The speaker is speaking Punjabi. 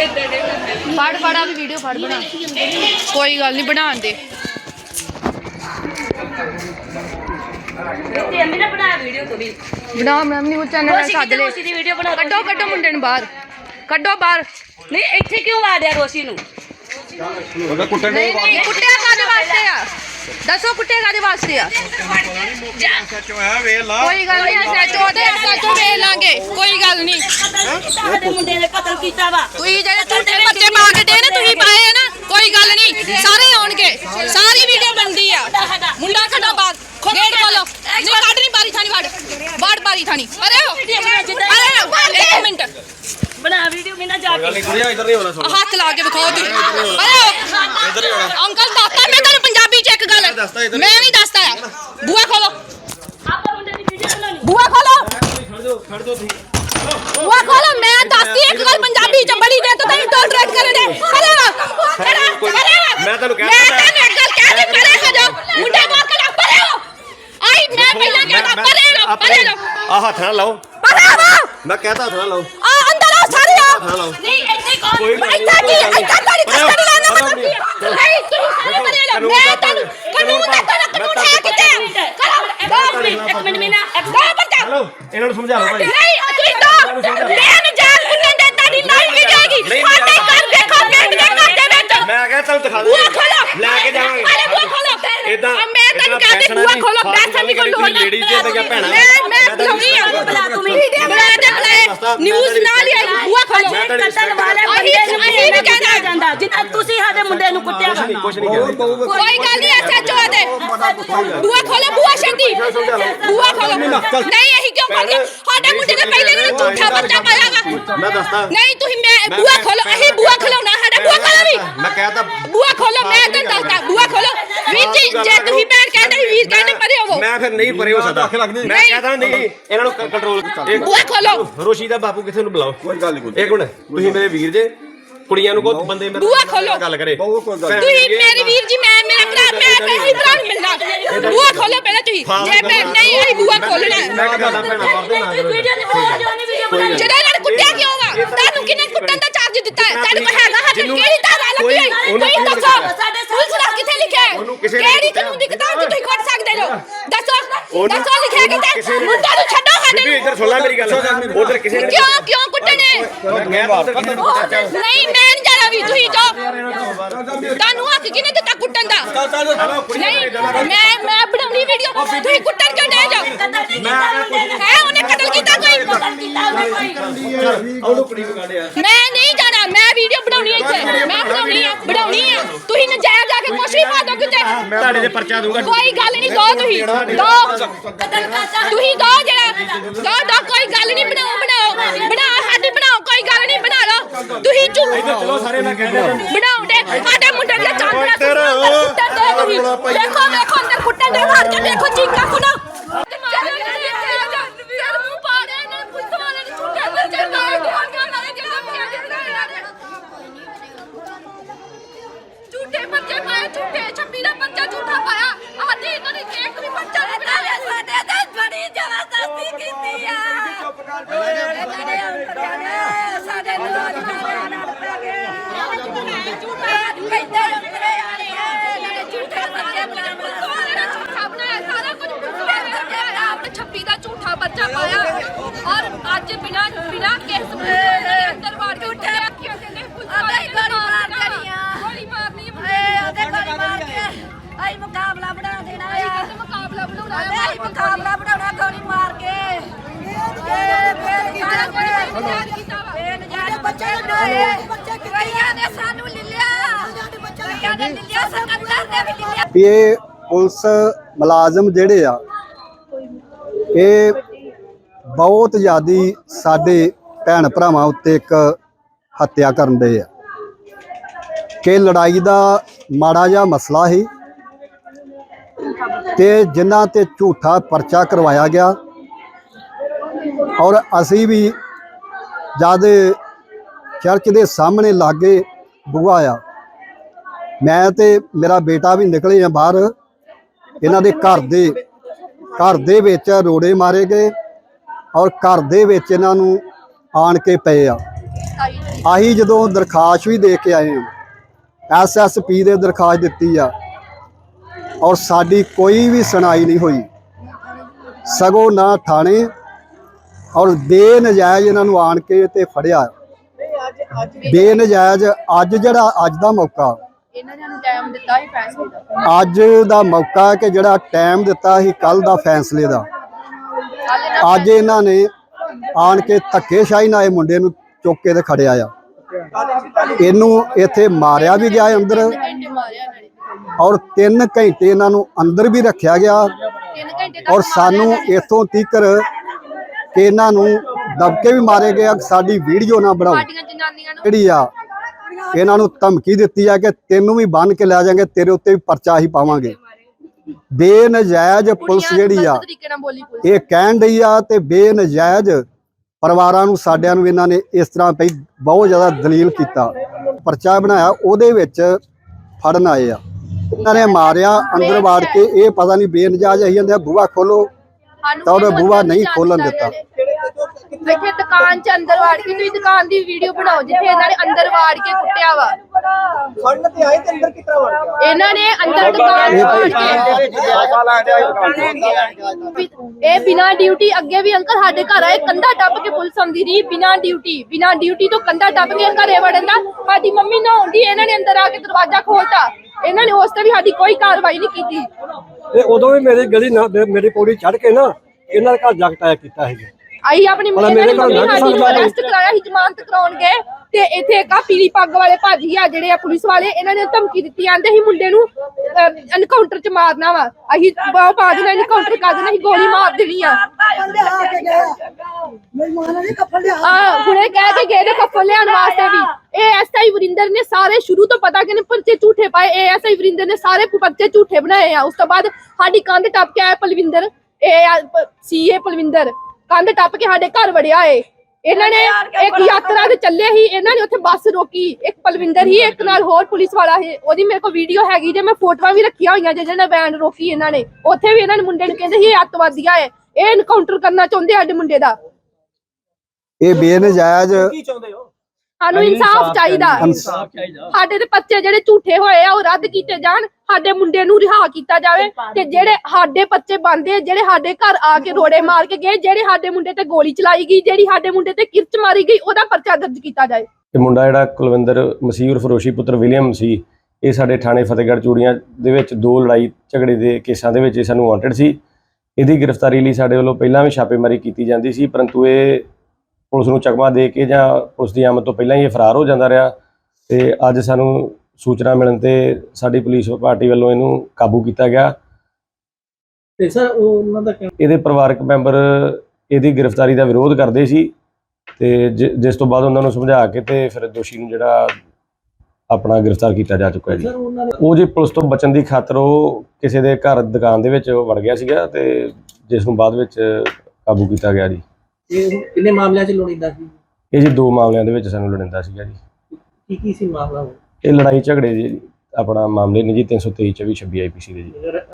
ਫੜ ਫੜ ਆ ਵੀ ਵੀਡੀਓ ਫੜ ਬਣਾ। ਕੋਈ ਗੱਲ ਨਹੀਂ ਬਣਾਉਣ ਦੇ। ਤੇ ਅੰਮੀ ਨੇ ਬਣਾਇਆ ਵੀਡੀਓ ਤੋਂ ਵੀ। ਬਣਾ ਮੈਂ ਨਹੀਂ ਉਹ ਚੈਨਲ ਰੋਸ਼ੀ ਸੱਦ ਲੈ ਰੋਸ਼ੀ ਦੀ ਵੀਡੀਓ ਬਣਾ ਕੱਢੋ ਕੱਢੋ ਮੁੰਡੇ ਨੂੰ ਬਾਹਰ। ਕੱਢੋ ਬਾਹਰ। ਨਹੀਂ ਇੱਥੇ ਕਿਉਂ ਵਾੜਿਆ ਰੋਸ਼ੀ ਨੂੰ? ਉਹਦਾ ਕੁੱਟਣ ਨਹੀਂ ਨਹੀਂ ਕੁੱਟਿਆ ਕਾਦੇ ਵਾਸਤੇ ਆ? ਦੱਸੋ ਕੁੱਟਿਆ ਕਾਦੇ ਵਾਸਤੇ ਆ? ਸੱਚੋ ਆ ਵੇਖ ਲਾ ਕੋਈ ਗੱਲ ਨਹੀਂ ਸੱਚੋ ਤੇ ਸੱਚੋ ਵੇਖ ਲਾਂਗੇ। ਕੋਈ ਗੱਲ ਨਹੀਂ। ਕਤਲ ਕੀਤਾ ਸਾਡੇ ਮੁੰਡੇ ਨੇ ਕਤਲ ਕੀਤਾ ਵਾ ਤੁਸੀਂ ਜਿਹੜੇ ਝੂਠੇ ਬੱਚੇ ਪਾ ਕੇ ਦੇ ਨਾ ਤੁਸੀਂ ਪਾਏ ਆ ਨਾ। ਕੋਈ ਗੱਲ ਨਹੀਂ ਸਾਰੇ ਆਉਣਗੇ। ਸਾਰੀ ਵੀਡੀਓ ਬਣਦੀ ਆ। ਮੁੰਡਾ ਖੜਾ ਬਾਹਰ ਗੇਟ ਖੋਲੋ। ਨਹੀਂ ਕੱਢ ਨਹੀਂ ਬਾਰੀ ਥਾਣੀ ਵੜ। ਵੜ ਬਾਰੀ ਥਾਣੀ। ਅਰੇ ਹੋ ਅਰੇ ਹੋ, ਇੱਕ ਮਿੰਟ। ਬਣਾ ਵੀਡੀਓ ਮੈਂ ਨਾ ਜਾ ਕੇ ਨਹੀਂ ਕੁੜੀਆਂ ਇੱਧਰ ਨਹੀਂ ਹੋਣਾ ਸੁਣ ਹੱਥ ਲਾ ਕੇ ਵਿਖਾਓ ਤੁਸੀਂ ਅਰੇ ਹੋ। ਇੱਧਰ ਹੀ ਹੋਣਾ ਅੰਕਲ ਦੱਸਤਾ ਮੈਂ ਤੁਹਾਨੂੰ ਪੰਜਾਬੀ ਦੱਸਤਾ ਇੱਧਰ। ਮੈਂ ਨਹੀਂ ਦੱਸਦਾ। ਆ ਬੂਆ ਖੋਲੋ। ਆਪਾਂ ਮੁੰਡੇ ਦੀ ਵੀਡੀਓ ਬਣਾਉਣੀ ਬੂਆ ਖੋਲੋ। ਖੜ ਜਾਓ ਖੜ ਜਾਓ ਤੁਸੀਂ ਬੂਆ ਖੋਲੋ। ਮੈਂ ਦੱਸਦੀ ਇੱਕ ਗੱਲ ਪੰਜਾਬੀ ਚ ਬੜੀ ਦੇ ਤਾਂ ਤੈਨੂੰ ਟੋਲਰੇਟ ਕਰਨ ਦੇ ਅਰੇ ਹੋ। ਮੈਂ ਤੁਹਾਨੂੰ ਕਹਿ ਮੈਂ। ਤੈਨੂੰ ਇੱਕ ਗੱਲ ਕਹਿ ਦੇ ਪਰੇ ਹੋ ਜਾ ਮੁੰਡਾ ਬਾਹਰ ਕਰਾ ਪਰੇ ਹੋ। ਆਈ ਮੈਂ ਪਹਿਲਾਂ ਕਹਿੰਦਾ ਪਰੇ ਹੋ ਪਰੇ ਹੋ ਆ ਹੱਥ ਨਾਲ ਲਾਓ। ਪਰੇ ਹੋ ਮੈਂ ਕਹਤਾ ਹੱਥ ਨਾਲ ਲਾਓ। ਆ ਅੰਦਰ ਆ ਸਾਰੇ ਆ ਹੱਥ ਨਾਲ ਲਾਓ। ਨਹੀਂ ਇੱਥੇ ਕੋਈ ਇੱਥੇ ਕੀ ਇੱਥੇ ਤੁਹਾਡੀ ਕਸਟਡੀ ਲੈਣਾ ਮਤਲਬ ਕੀ? ਨਹੀਂ ਤੁਸੀਂ ਸਾਰੇ ਪਰੇ ਹੋ ਮੈਂ ਪਾ ਤੁਹਾਨੂੰ ਦੇ, ਕਾਨੂੰਨ ਦਾ ਕਾਨੂੰਨ ਕਾਨੂੰਨ ਪਾ- ਹੈ ਕਿਤੇ ਕਰੋ ਇੱਕ ਮਿੰਟ ਇੱਕ ਮਿੰਟ ਮੀਨਾ ਇੱਕ ਦੋ ਬੱਚਾ ਹਲੋ ਇਹਨਾਂ ਨੂੰ ਸਮਝਾ ਲਓ ਭਾਈ। ਨਹੀਂ ਤੁਸੀਂ ਦੋ ਮੈਂ ਨਜਾਇਜ਼ ਖੁੱਲਣ ਦੇ ਤੁਹਾਡੀ ਲਾਈਵ ਵੀ ਜਾਏਗੀ। ਸਾਡੇ ਘਰ ਦੇਖੋ ਪਿੰਡ ਦੇ ਘਰ ਦੇ ਵਿੱਚ। ਮੈਂ ਕਿਹਾ ਤੁਹਾਨੂੰ ਦਿਖਾ ਬੂਆ ਖੋਲੋ। ਲੈ ਕੇ ਜਾਵਾਂਗੇ। ਅਰੇ ਬੂਆ ਖੋਲੋ। ਆ ਮੈਂ ਤੁਹਾਨੂੰ ਕਹਿੰਦੀ ਬੂਆ ਖੋਲੋ। ਬੈਠਣ ਦੀ ਕੋਈ ਲੋੜ ਨਹੀਂ। ਲੇਡੀਜ਼ ਦੇ ਤੇ ਜਾਂ ਭੈਣਾਂ। ਮੈਂ ਮੈਂ ਬੁਲਾਉਣੀ ਆ। ਬੁਲਾ ਤੂੰ ਵੀ। ਬੁਲਾ ਦੇ ਬੁਲਾਏ ਨਿਊਜ਼ ਨਾਲ ਹੀ ਆਈ ਬੂਆ ਖੋਲੋ। ਕਤਲ ਵਾਲੇ ਅਸੀਂ- ਬੰਦੇ ਨੂੰ ਅਸੀਂ ਵੀ ਕਹਿਣਾ। ਜਾਂਦਾ। ਜਿੱਦਾਂ ਤੁਸੀਂ ਸਾਡੇ ਮੁੰਡੇ ਨੂੰ ਕੁੱਟਿਆ ਕੁਛ ਨਹੀਂ ਕਹਿੰਦੇ ਕੋਈ ਗੱਲ ਨਹੀਂ ਐਸਐਚਓ ਦੇ। ਬੂਆ ਖੋਲੋ ਬੂਆ ਛੇਤੀ ਬੂਆ ਖੋਲੋ। ਨਹੀਂ ਇਹੀ ਕਿਉਂ ਕਰਦੇ ਸਾਡੇ ਮੁੰਡੇ ਨੇ ਪਹਿਲੇ ਦਿਨ ਝੂਠਾ ਬੱਚਾ ਪਾਇਆ ਵਾ। ਮੈਂ ਦੱਸਦਾ। ਨਹੀਂ ਤੁਸੀਂ ਮੈਂ ਬੂਆ ਖੋਲੋ ਅਸੀਂ ਬੂਆ ਖੋਲਣਾ ਸਾਡਾ ਬੂਆ ਖੋਲੋ ਵੀ। ਮੈਂ ਕਹਤਾ ਬੂਆ ਖੋਲੋ ਮੈਂ ਤੁਹਾਨੂੰ ਦੱਸਦਾ ਬੂਆ ਖੋਲੋ। ਵੀਰ ਜੀ ਜੇ ਤੁਸੀਂ ਭੈਣ ਕਹਿੰਦੇ ਸੀ, ਵੀਰ ਕਹਿੰਦੇ ਪਰੇ ਹੋਵੋ। ਮੈਂ ਫਿਰ ਨਹੀਂ ਪਰੇ ਹੋ ਸਕਦਾ। ਮੈਂ ਕਹਤਾ ਨਹੀਂ। ਇਹਨਾਂ ਨੂੰ ਕੰਟਰੋਲ ਇੱਕ ਬੂਆ ਖੋਲੋ। ਰੋਸ਼ੀ ਦਾ ਬਾਪੂ ਕਿੱਥੇ ਨੂੰ ਬੁਲਾਓ। ਕੋਈ ਗੱਲ ਨਹੀਂ ਇੱਕ ਮਿੰਟ। ਤੁਸੀਂ ਮੇਰੇ ਵੀਰ ਜੇ। ਕੁੜੀਆਂ ਨੂੰ ਕੋ ਬੰਦੇ ਮੇਰੇ ਬੂਆ ਖੋਲੋ। ਗੱਲ ਕਰੇ ਤੁਸੀਂ ਮੇਰੇ ਵੀਰ ਜੀ ਮੈਂ ਮੇਰਾ ਭਰਾ ਮੈਂ ਕਹੀ ਭਰਾ ਨੂੰ ਮਿਲਣਾ ਬੂਆ ਖੋਲੋ ਪਹਿਲਾਂ ਤੁਸੀਂ ਜੇ ਮੈਂ ਨਹੀਂ ਇਹ ਬੂਆ ਖੋਲਣਾ ਮੈਂ ਕਹਤਾ ਭੈਣਾ ਪਰਦੇ ਨਾ ਜਿਹੜਾ ਇਹਨਾਂ ਨੇ ਕੁੱਟਿਆ ਕਿਉਂ ਵਾ ਤੁਹਾਨੂੰ ਕਿਹਨੇ ਕੁੱਟਣ ਦਾ ਚਾਰਜ ਦਿੱਤਾ ਹੈ ਤੁਹਾਡੇ ਕੋਲ ਹੈਗਾ ਹੱਥ ਕਿਹੜੀ ਧਾਰਾ ਲੱਗੀ ਹੈ ਕੋਈ- ਕੋਈ ਦੱਸੋ ਕਿੱਥੇ ਲਿਖਿਆ ਉਹਨੂੰ ਕਿਸੇ ਨੇ ਕਿਹੜੀ। ਕਾਨੂੰਨ ਦੀ ਕਿਤਾਬ 'ਚ ਤੁਸੀਂ ਕੁੱਟ ਸਕਦੇ ਹੋ? ਦੱਸੋ ਦੱਸੋ ਲਿਖਿਆ ਨੇ- ਮੁੰਡਾ ਨੂੰ ਛੱਡੋ ਸਾਡੇ। ਬੀਬੀ ਇੱਧਰ ਸੁਣ ਲੈ ਮੇਰੀ ਗੱਲ। ਉਧਰ ਕਿਸੇ ਨੇ ਕਿਉਂ ਕਿਉਂ ਕੁੱਟਣੇ ਨਹੀਂ ਮੈਂ ਵੀ ਤੁਸੀਂ ਜਾਓ। ਤੁਹਾਨੂੰ ਹੱਕ ਕਿਹਨੇ ਦਿੱਤਾ ਕੁੱਟਣ ਦਾ? ਨਹੀਂ ਮੈਂ ਮੈਂ ਬਣਾਉਣੀ ਵੀਡੀਓ ਤੁਸੀਂ ਕੁੱਟਣ ਕਿਉਂ ਦੇ ਜਾਓ? ਹੈ ਉਹਨੇ ਕਤਲ ਕੀਤਾ ਕੋਈ? ਕਤਲ ਕੀਤਾ ਉਹਨੇ ਕੋਈ ਉਹਨੂੰ ਕੁੜੀ ਨੂੰ ਕਾਢਿਆ ਮੈਂ ਨਹੀਂ ਜਾਣਾ ਮੈਂ ਵੀਡੀਓ ਬਣਾਉਣੀ ਹੈ ਇੱਥੇ। ਮੈਂ ਬਣਾਉਣੀ ਆ ਬਣਾਉਣੀ ਆ। ਤੁਸੀਂ ਨਜਾਇਜ਼ ਜਾ ਕੇ ਕੁਛ ਵੀ ਪਾ ਦੋ ਕਿਤੇ। ਤੁਹਾਡੇ ਦੇ ਪਰਚਾ ਦੂੰਗਾ ਕੋਈ ਗੱਲ ਨਹੀਂ ਦੋ ਤੁਸੀਂ। ਦੋ। ਤੁਸੀਂ ਦੋ ਜਿਹੜਾ ਦੋ ਦੋ ਕੋਈ ਗੱਲ ਨਹੀਂ ਬਣਾਓ ਬਣਾਓ। ਬਣਾ ਸਾਡੀ ਬਣਾਓ ਕੋਈ ਗੱਲ ਨਹੀਂ ਬਣਾ ਲਓ ਤੁਸੀਂ ਝੂਠ ਚਲੋ ਸਾਰੇ ਮੈਂ ਕਹਿੰਦਾ ਬਣਾਉਂਦੇ ਸਾਡੇ ਮੁੰਡੇ ਦੀਆਂ ਚਾਂਦਰਾ ਕੁੱਟਣ ਦੇ ਤੁਸੀਂ। ਦੇਖੋ ਦੇਖੋ ਅੰਦਰ ਕੁੱਟਣ ਦੇ ਮਾਰ ਕੇ ਦੇਖੋ ਚੀਕਾ ਕੁਨਾ ਝੂਠੇ ਬੱਚੇ ਪਾਏ ਝੂਠੇ ਛੱਬੀ ਦਾ ਬੱਚਾ ਝੂਠਾ ਪਾਇਆ ਆਦੀ ਇਹਨਾਂ ਨੇ ਇੱਕ ਵੀ ਬੱਚਾ ਨਹੀਂ ਬਣਾਇਆ ਸਾਡੇ ਤੇ ਬੜੀ ਜ਼ਬਰਦਸਤੀ ਕੀਤੀ ਆ ਸਾਡੇ ਨਾਲ ਝੂਠਾ ਕਹਿੰਦੇ ਅੰਤਰੇ ਆਲੇ ਇਹਨਾਂ ਨੇ ਝੂਠੇ ਬੱਚੇ ਬਣਾਏ ਝੂਠਾ ਬਣਾਇਆ ਸਾਰਾ ਕੁਝ ਆਪਣੇ ਛੱਬੀ ਦਾ ਝੂਠਾ ਬੱਚਾ ਪਾਇਆ। ਔਰ ਅੱਜ ਬਿਨਾ ਬਿਨਾ ਕੇਸ ਦੇ ਅੰਦਰ ਵਾੜ ਕੇ ਉੱਠੇ ਰੱਖਿਆ ਕਹਿੰਦੇ ਅਬੇ ਗੋਲੀ ਮਾਰ ਦੇਣੀਆਂ ਗੋਲੀ ਮਾਰਨੀ ਏ ਉਹਦੇ ਗੋਲੀ ਮਾਰ ਕੇ ਆਈ ਮੁਕਾਬਲਾ ਬਣਾ ਦੇਣਾ ਆ। ਕਹਿੰਦੇ ਮੁਕਾਬਲਾ ਬਣਾਉਣਾ ਆਈ ਮੁਕਾਬਲਾ ਬਣਾਉਣਾ ਗੋਲੀ ਮਾਰ ਕੇ। ਫੇਰ ਤਿਆਰ ਕੀਤਾ ਵਾ। ਨਜ਼ਾਰੇ ਬੱਚੇ ਬਣਾਏ ਬੱਚੇ ਕਈਆਂ ਨੇ ਸਾਨੂੰ ਲਿਲਿਆ ਕਈਆਂ ਨੇ ਲਿਲਿਆ ਸਕੰਦਰ ਨੇ ਵੀ ਇਹ ਪੁਲਿਸ ਮੁਲਾਜ਼ਮ ਜਿਹੜੇ ਆ, ਇਹ ਬਹੁਤ ਜ਼ਿਆਦੀ ਸਾਡੇ ਭੈਣ ਭਰਾਵਾਂ ਉੱਤੇ ਇੱਕ ਹੱਤਿਆ ਕਰਨ ਦੇ ਆ। ਕਿ ਲੜਾਈ ਦਾ ਮਾੜਾ ਜਿਹਾ ਮਸਲਾ ਸੀ ਤੇ ਜਿਨ੍ਹਾਂ ਤੇ ਝੂਠਾ ਪਰਚਾ ਕਰਵਾਇਆ ਗਿਆ। ਔਰ ਅਸੀਂ ਵੀ ਜਦ ਚਰਚ ਦੇ ਸਾਹਮਣੇ ਲਾਗੇ ਬੂਹਾ ਆ ਮੈਂ ਤੇ ਮੇਰਾ ਬੇਟਾ ਵੀ ਨਿਕਲੇ ਆ ਬਾਹਰ। ਇਹਨਾਂ ਦੇ ਘਰ ਦੇ ਘਰ ਦੇ ਵਿੱਚ ਰੋੜੇ ਮਾਰੇ ਗਏ ਔਰ ਘਰ ਦੇ ਵਿੱਚ ਇਹਨਾਂ ਨੂੰ ਆਣ ਕੇ ਪਏ ਆ। ਸਤਾਈ ਆਹੀ ਜਦੋਂ ਦਰਖਾਸਤ ਵੀ ਦੇ ਕੇ ਆਏ ਹਾਂ ਐਸਐਸਪੀ ਦੇ ਦਰਖਾਸਤ ਦਿੱਤੀ ਆ ਔਰ ਸਾਡੀ ਕੋਈ ਵੀ ਸੁਣਾਈ ਨਹੀਂ ਹੋਈ। ਸਗੋਂ ਨਾ ਥਾਣੇ ਔਰ ਬੇਨਜਾਇਜ਼ ਇਹਨਾਂ ਨੂੰ ਆਣ ਕੇ ਤੇ ਫੜਿਆ। ਬੇਨਜਾਇਜ਼ ਅੱਜ ਜਿਹੜਾ ਅੱਜ ਦਾ ਮੌਕਾ ਇਹਨਾਂ ਨੇ ਸਾਨੂੰ ਟਾਈਮ ਦਿੱਤਾ ਸੀ ਫੈਸਲੇ ਦਾ। ਅੱਜ ਦਾ ਮੌਕਾ ਹੈ ਕਿ ਜਿਹੜਾ ਟਾਈਮ ਦਿੱਤਾ ਸੀ ਕੱਲ ਦਾ ਫੈਸਲੇ ਦਾ। ਅੱਜ ਇਹਨਾਂ ਨੇ ਆਣ ਕੇ ਧੱਕੇਸ਼ਾਹੀ ਨਾਲ ਇਹ ਮੁੰਡੇ ਨੂੰ ਚੁੱਕ ਕੇ ਤੇ ਖੜਿਆ ਆ। ਇਹਨੂੰ ਇੱਥੇ ਮਾਰਿਆ ਵੀ ਗਿਆ ਅੰਦਰ ਔਰ 3 ਘੰਟੇ ਇਹਨਾਂ ਨੂੰ ਅੰਦਰ ਵੀ ਰੱਖਿਆ ਗਿਆ। ਔਰ ਸਾਨੂੰ। ਇਥੋਂ ਤੀਕਰ ਕਿ ਇਹਨਾਂ ਨੂੰ ਦਬਕੇ ਵੀ ਮਾਰੇ ਗਏ ਸਾਡੀ ਵੀਡੀਓ ਨਾ ਬਣਾਓ। ਜਿਹੜੀ ਆ ਇਹਨਾਂ ਨੂੰ ਧਮਕੀ ਦਿੱਤੀ ਆ ਕਿ ਤੈਨੂੰ ਵੀ ਬੰਨ ਕੇ ਲੈ ਜਾਾਂਗੇ ਤੇਰੇ ਉੱਤੇ ਵੀ ਪਰਚਾ ਹੀ ਪਾਵਾਂਗੇ। ਬੇਨਜਾਇਜ਼ ਪੁਲਿਸ ਜਿਹੜੀ ਆ ਇਹ ਕਹਿਣ ਡਈ ਆ ਤੇ ਬੇਨਜਾਇਜ਼ ਪਰਿਵਾਰਾਂ ਨੂੰ ਸਾਡਿਆਂ ਨੂੰ ਇਹਨਾਂ ਨੇ ਇਸ ਤਰ੍ਹਾਂ ਪਈ ਬਹੁਤ ਜ਼ਿਆਦਾ ਦਲੀਲ ਕੀਤਾ। ਪਰਚਾ ਬਣਾਇਆ ਉਹਦੇ ਵਿੱਚ ਫੜਨ ਆਏ ਆ। ਇਹਨਾਂ ਨੇ ਮਾਰਿਆ ਅੰਦਰ ਵਾੜ ਕੇ ਇਹ ਪਤਾ ਨਹੀਂ ਬੇਨਜਾਇਜ਼ ਆਈ ਜਾਂਦੇ ਆ, ਬੂਹਾ ਖੋਲੋ। ਤਾਂ ਕਿਸੇ ਬੂਹਾ ਨਹੀਂ ਖੋਲਣ ਦਿੱਤਾ। ਇੱਥੇ ਦੁਕਾਨ 'ਚ ਅੰਦਰ ਵਾੜ ਕੇ ਤੁਸੀਂ ਦੁਕਾਨ ਦੀ ਵੀਡੀਓ ਬਣਾਓ ਜਿੱਥੇ ਇਹਨਾਂ ਨੇ ਅੰਦਰ ਵਾੜ ਕੇ ਕੁੱਟਿਆ ਵਾ ਫੜਨ ਤੇ ਆਏ ਤੇ ਅੰਦਰ ਕਿਤਰਾ ਵੜ ਗਿਆ ਇਹਨਾਂ ਨੇ ਅੰਦਰ ਦੁਕਾਨ 'ਚ ਵਾੜ ਕੇ ਇਹ ਬਿਨਾ ਡਿਊਟੀ ਅੱਗੇ ਵੀ ਅੰਕਲ ਸਾਡੇ ਘਰ ਆਏ ਕੰਧਾ ਟੱਪ ਕੇ ਪੁਲਿਸ ਆਉਂਦੀ ਰਹੀ ਬਿਨਾ ਡਿਊਟੀ ਬਿਨਾ ਡਿਊਟੀ ਤੋਂ ਕੰਧਾ ਟੱਪ ਕੇ ਘਰੇ ਵੜਨ ਦਾ ਸਾਡੀ ਮੰਮੀ ਨਾ ਹੁੰਦੀ ਇਹਨਾਂ ਨੇ ਅੰਦਰ ਆ ਕੇ ਦਰਵਾਜ਼ਾ ਖੋਲਤਾ ਇਹਨਾਂ ਨੇ ਉਸ ਤੇ ਵੀ ਸਾਡੀ ਕੋਈ ਕਾਰਵਾਈ ਨਹੀਂ ਕੀਤੀ ਤੇ ਉਦੋਂ ਵੀ ਮੇਰੀ ਗਲੀ ਨਾ ਮੇਰੀ ਪੌੜੀ ਚੜ ਕੇ ਨਾ ਇਹਨਾਂ ਦੇ ਘਰ ਜਗਤ ਆਇਆ ਕੀਤਾ ਸੀ ਆਈ ਆਪਣੀ ਮੇਰੇ ਨਾ ਸਾਡੀ ਨੂੰ। ਅਰੈਸਟ ਕਰਾਇਆ ਸੀ ਜ਼ਮਾਨਤ ਕਰਾਉਣ ਗਏ ਤੇ ਇੱਥੇ ਇੱਕ ਆਹ ਪੀਲੀ ਪੱਗ ਵਾਲੇ ਭਾਜੀ ਆ ਜਿਹੜੇ ਆ ਪੁਲਿਸ ਵਾਲੇ ਇਹਨਾਂ ਨੇ ਧਮਕੀ ਦਿੱਤੀ ਆਂਦੇ ਸੀ ਮੁੰਡੇ ਨੂੰ ਐਨਕਾਊਂਟਰ ਚ ਮਾਰਨਾ ਵਾ। ਅਸੀਂ ਬਹੁਤ ਪਾ ਦੇਣਾ ਐਨਕਾਊਂਟਰ ਕਰ ਦੇਣਾ ਅਸੀਂ ਗੋਲੀ ਮਾਰ ਦੇਣੀ ਆ। ਆ ਹੁਣੇ ਕਹਿ ਕੇ ਗਏ ਨੇ ਕੱਫਲ ਲਿਆਉਣ ਵਾਸਤੇ ਵੀ। ਇਹ ਐਸਆਈ ਵਰਿੰਦਰ ਨੇ ਸਾਰੇ ਸ਼ੁਰੂ ਤੋਂ ਪਤਾ ਕਿ ਨੇ ਪਰਚੇ ਝੂਠੇ ਪਾਏ। ਇਹ ਐਸਆਈ ਵਰਿੰਦਰ ਨੇ ਸਾਰੇ ਪਰਚੇ ਝੂਠੇ ਬਣਾਏ ਆ। ਉਸ ਤੋਂ ਬਾਅਦ ਸਾਡੀ ਕੰਧ ਟੱਪ ਕੇ ਆਇਆ ਪਲਵਿੰਦਰ। ਇਹ ਸੀਏ ਪਲਵਿੰਦਰ। ਕੰਧ ਟੱਪ ਕੇ ਸਾਡੇ ਘਰ ਵੜਿਆ ਏ। ਇਹਨਾਂ ਨੇ ਇੱਕ ਯਾਤਰਾ ਤੇ ਚੱਲੇ ਸੀ ਇਹਨਾਂ ਨੇ ਉੱਥੇ ਬੱਸ ਰੋਕੀ। ਇੱਕ ਪਲਵਿੰਦਰ ਹੀ ਇੱਕ ਨਾਲ ਹੋਰ ਪੁਲਿਸ ਵਾਲਾ ਸੀ ਉਹਦੀ ਮੇਰੇ ਕੋਲ ਵੀਡੀਓ ਹੈਗੀ ਜੇ ਮੈਂ ਫੋਟੋਆਂ ਵੀ ਰੱਖੀਆਂ ਹੋਈਆਂ ਜੇ ਜਿਹਨਾਂ ਵੈਨ ਰੋਕੀ ਇਹਨਾਂ ਨੇ। ਉੱਥੇ ਵੀ ਇਹਨਾਂ ਨੇ ਮੁੰਡੇ ਨੂੰ ਕਹਿੰਦੇ ਸੀ ਇਹ ਅੱਤਵਾਦੀਆ ਏ। ਇਹ ਐਨਕਾਊਂਟਰ ਕਰਨਾ ਚਾਹੁੰਦੇ ਸਾਡੇ ਮੁੰਡੇ ਦਾ। ਇਹ ਬੇਨਜਾਇਜ਼ ਕੀ ਚਾਹੁੰਦੇ ਹੋ? ਸਾਨੂੰ ਇਨਸਾਫ ਚਾਹੀਦਾ। ਇਨਸਾਫ਼ ਸਾਡੇ ਦੇ ਬੱਚੇ ਜਿਹੜੇ ਝੂਠੇ ਹੋਏ ਆ ਉਹ ਰੱਦ ਕੀਤੇ ਜਾਣ ਸਾਡੇ ਮੁੰਡੇ ਨੂੰ ਰਿਹਾ ਕੀਤਾ ਜਾਵੇ ਤੇ ਜਿਹੜੇ ਸਾਡੇ ਬੱਚੇ ਬੰਦੇ ਜਿਹੜੇ ਸਾਡੇ ਘਰ ਆ ਕੇ ਰੋੜੇ ਮਾਰ ਕੇ ਗਏ ਜਿਹੜੇ ਸਾਡੇ ਮੁੰਡੇ ਤੇ ਗੋਲੀ ਚਲਾਈ ਗਈ ਜਿਹੜੀ ਸਾਡੇ ਮੁੰਡੇ ਤੇ ਕਿਰਚ ਮਾਰੀ ਗਈ ਉਹਦਾ ਪਰਚਾ ਦਰਜ ਕੀਤਾ ਜਾਏ। ਤੇ ਮੁੰਡਾ ਜਿਹੜਾ ਕੁਲਵਿੰਦਰ ਮਸੀਹ ਉਰਫ ਰੋਸ਼ੀ ਪੁੱਤਰ ਵਿਲੀਅਮ ਸੀ ਇਹ ਸਾਡੇ ਥਾਣੇ ਫਤਿਹਗੜ੍ਹ ਚੂੜੀਆਂ ਦੇ ਵਿੱਚ ਦੋ ਲੜਾਈ ਝਗੜੇ ਦੇ ਕੇਸਾਂ ਦੇ ਵਿੱਚ ਇਹ ਸਾਨੂੰ ਵਾਂਟਡ ਸੀ। ਇਹਦੀ ਗ੍ਰਿਫਤਾਰੀ ਲਈ ਸਾਡੇ ਵੱਲੋਂ ਪਹਿਲਾਂ ਵੀ ਛਾਪੇਮਾਰੀ ਕੀਤੀ ਜਾਂਦੀ ਸੀ ਪਰੰਤੂ ਇਹ ਪੁਲਿਸ ਨੂੰ ਚਕਮਾ ਦੇ ਕੇ ਜਾਂ ਪੁਲਿਸ ਦੀ ਆਮਦ ਤੋਂ ਪਹਿਲਾਂ ਹੀ ਇਹ ਫਰਾਰ ਹੋ ਜਾਂਦਾ ਰਿਹਾ ਤੇ ਅੱਜ ਸਾਨੂੰ ਸੂਚਨਾ ਮਿਲਣ ਤੇ ਸਾਡੀ ਪੁਲਿਸ ਪਾਰਟੀ ਵੱਲੋਂ ਇਹਨੂੰ ਕਾਬੂ ਕੀਤਾ ਗਿਆ। ਤੇ ਸਰ ਉਹ ਉਹਨਾਂ ਦਾ ਇਹਦੇ ਪਰਿਵਾਰਕ ਮੈਂਬਰ ਇਹਦੀ ਗ੍ਰਿਫਤਾਰੀ ਦਾ ਵਿਰੋਧ ਕਰਦੇ ਸੀ ਤੇ ਜਿਸ ਤੋਂ ਬਾਅਦ ਉਹਨਾਂ ਨੂੰ ਸਮਝਾ ਕੇ ਤੇ ਫਿਰ ਦੋਸ਼ੀ ਨੂੰ ਜਿਹੜਾ ਆਪਣਾ ਗ੍ਰਿਫਤਾਰ ਕੀਤਾ ਜਾ ਚੁੱਕਾ ਹੈ ਜੀ। ਉਹ ਜੀ ਪੁਲਿਸ ਤੋਂ ਬਚਣ ਦੀ ਖਾਤਰ ਉਹ ਕਿਸੇ ਦੇ ਘਰ ਦੁਕਾਨ ਦੇ ਵਿੱਚ ਵੜ ਗਿਆ ਸੀਗਾ ਤੇ ਜਿਸ ਨੂੰ ਬਾਅਦ ਵਿੱਚ ਕਾਬੂ ਕੀਤਾ ਗਿਆ ਜੀ। ਇਹ ਕਿੰਨੇ ਮਾਮਲਿਆਂ 'ਚ ਲੋੜੀਂਦਾ ਸੀ? ਇਹ ਜੀ ਦੋ ਮਾਮਲਿਆਂ ਦੇ ਵਿੱਚ ਸਾਨੂੰ ਲੜਿੰਦਾ ਸੀਗਾ ਜੀ। ਕੀ ਕੀ ਸੀ ਮਾਮਲਾ ਉਹ? ਇਹ ਲੜਾਈ ਝਗੜੇ ਜੀ ਆਪਣਾ ਮਾਮਲੇ ਨੇ ਜੀ 323 24 26 ਆਈਪੀਸੀ ਦੇ ਜੀ।